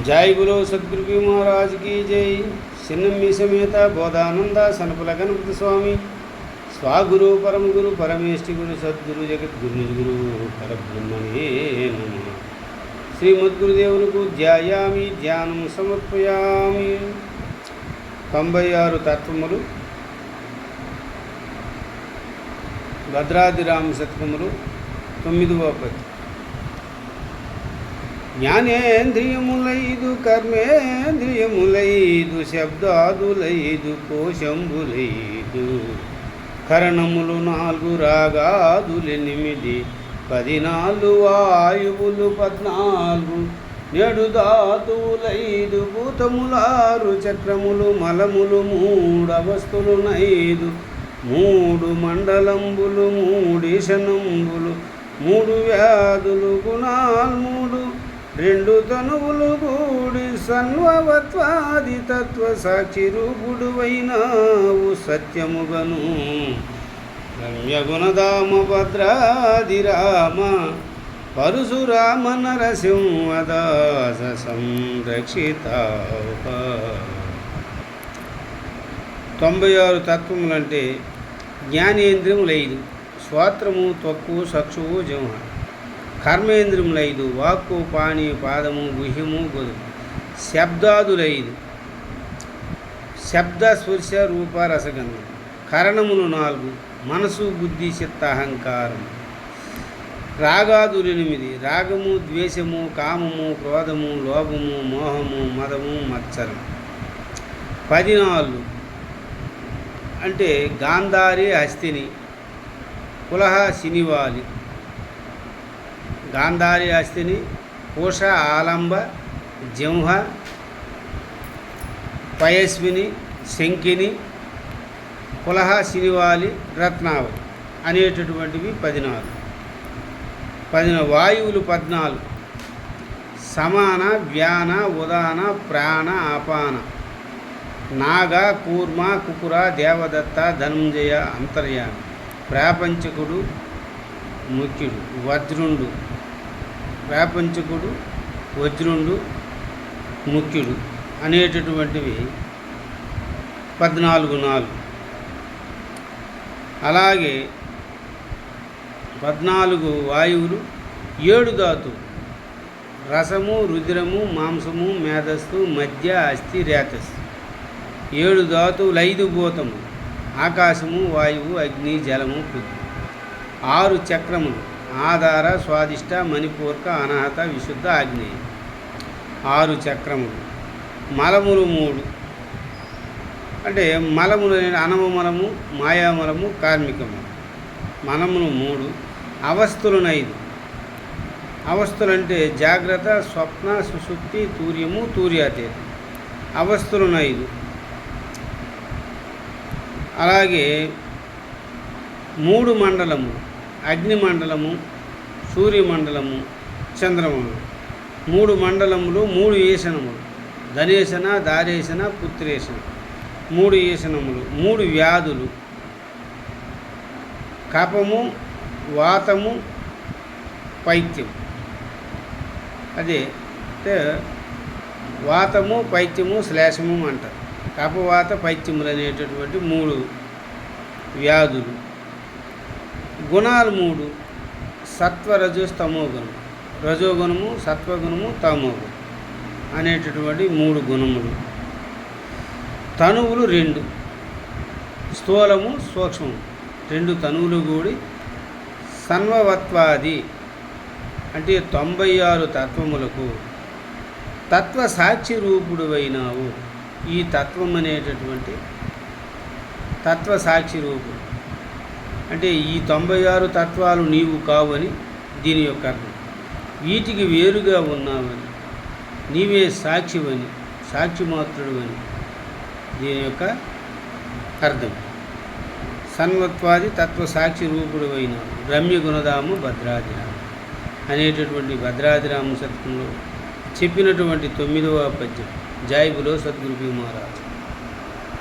జై గురు సద్గురు మహారాజ్ జై. చిన్నమ్మి సమేత బోధానంద సనపుల గణపతి స్వామి స్వాగురు పరమ గురు పరమేష్టి గురు సద్గురు జగద్గురు నిజగురు పరబ్రహ్మణే నమ. శ్రీమద్గురుదేవులకు ధ్యాయామి ధ్యానం సమర్పయామి. తొంభై ఆరు తత్వములు. భద్రాదిరామ శతకములు తొమ్మిదవ పద్యం. జ్ఞానేంద్రియములైదు కర్మేంద్రియములైదు శబ్దాదులైదు కోశంబులైదు. కరణములు నాలుగు రాగాదులెనిమిది పదినాలుగు వాయువులు పద్నాలుగు నేడు ధాతువులైదు భూతములారు చక్రములు మలములు మూడు అవస్థులు నైదు మూడు మండలంబులు మూడిశనంబులు మూడు వ్యాధులు గుణాలు మూడు. రెండు తనువులు కూడి సన్వవత్వాది తత్వ సాక్షి రూపుడువైనావు సత్యముగను. రమ్యగుణదామ భద్రాదిరామ పరశురామ నరసింహదాస సంరక్షిత తొంభై ఆరు తత్వములంటే జ్ఞానేంద్రియములు ఐదు శ్వాత్రము త్వక్కు సక్షువు జింహ కర్మేంద్రియములైదు వాక్కు పాణి పాదము గుహ్యము గొదు శబ్దాదులైదు. శబ్ద స్పర్శ రూప రసగంధం. కరణములు నాలుగు. మనసు బుద్ధి చిత్త అహంకారం. రాగాదులు ఎనిమిది. రాగము ద్వేషము కామము క్రోధము లోభము మోహము మదము మచ్చరం. పదినాలుగు. అంటే గాంధారి హస్తిని కులహ శనివాలి. గాంధారి హస్తిని పూష ఆలంబ జింహ పయస్విని శంకిని కులహ శనివాలి రత్నావళి అనేటటువంటివి పదినాలుగు. పదిన వాయువులు పద్నాలుగు. సమాన వ్యాన ఉదాన ప్రాణ అపాన నాగ కూర్మ కుకుర దేవదత్త ధనంజయ అంతర్యామి. ప్రాపంచకుడు ముఖ్యుడు వజ్రుండు. వ్యాపించకుడు వజ్రుండు ముఖ్యుడు అనేటటువంటివి పద్నాలుగు నాలుగు. అలాగే పద్నాలుగు వాయువులు ఏడు ధాతువు రసము రుధిరము మాంసము మేధస్సు మధ్య అస్థి రేతస్సు. ఏడు ధాతువులు ఐదు భూతము ఆకాశము వాయువు అగ్ని జలము పృథ్వీ. ఆరు చక్రములు. ఆధార స్వాదిష్ట మణిపూర్క అనాహత విశుద్ధ ఆగ్నేయ. ఆరు చక్రములు. మలములు మూడు. అంటే మలములు అనవమలము మాయామలము కార్మికము. మనములు మూడు. అవస్థులను ఐదు. అవస్థలంటే జాగ్రత్త స్వప్న సుశుక్తి తూర్యము తూర్యాతీతం. అవస్థులను ఐదు. అలాగే మూడు మండలము అగ్ని మండలము సూర్యమండలము చంద్రమండలం. మూడు మండలములు మూడు ఈశనములు. ధనేశన దారేశన పుత్రేశన. మూడు ఈశనములు మూడు వ్యాధులు. కపము వాతము పైత్యం. అదే అంటే వాతము పైత్యము శ్లేషము అంటారు. కపవాత పైత్యములు అనేటటువంటి మూడు వ్యాధులు. గుణాలు మూడు. సత్వరజు రజో రజోగుణము సత్వగుణము తమోగుణం అనేటటువంటి మూడు గుణములు. తనువులు రెండు. స్థూలము సూక్ష్మము. రెండు తనువులు కూడి సన్వవత్వాది అంటే తొంభై ఆరు తత్వములకు తత్వ సాక్షి రూపుడు అయినావు ఈ తత్వం అనేటటువంటి తత్వ సాక్షి రూపుడు. అంటే ఈ తొంభై ఆరు తత్వాలు నీవు కావని దీని యొక్క అర్థం. వీటికి వేరుగా ఉన్నావని నీవే సాక్షివని సాక్షి మాత్రుడు అని దీని యొక్క అర్థం. సన్వత్వాది తత్వ సాక్షి రూపుడు అయిన రమ్య గుణధాము భద్రాదిరామ అనేటటువంటి భద్రాదిరామ శతకంలో చెప్పినటువంటి తొమ్మిదవ పద్యం. జాయిబులో సద్గురు మహారాజు.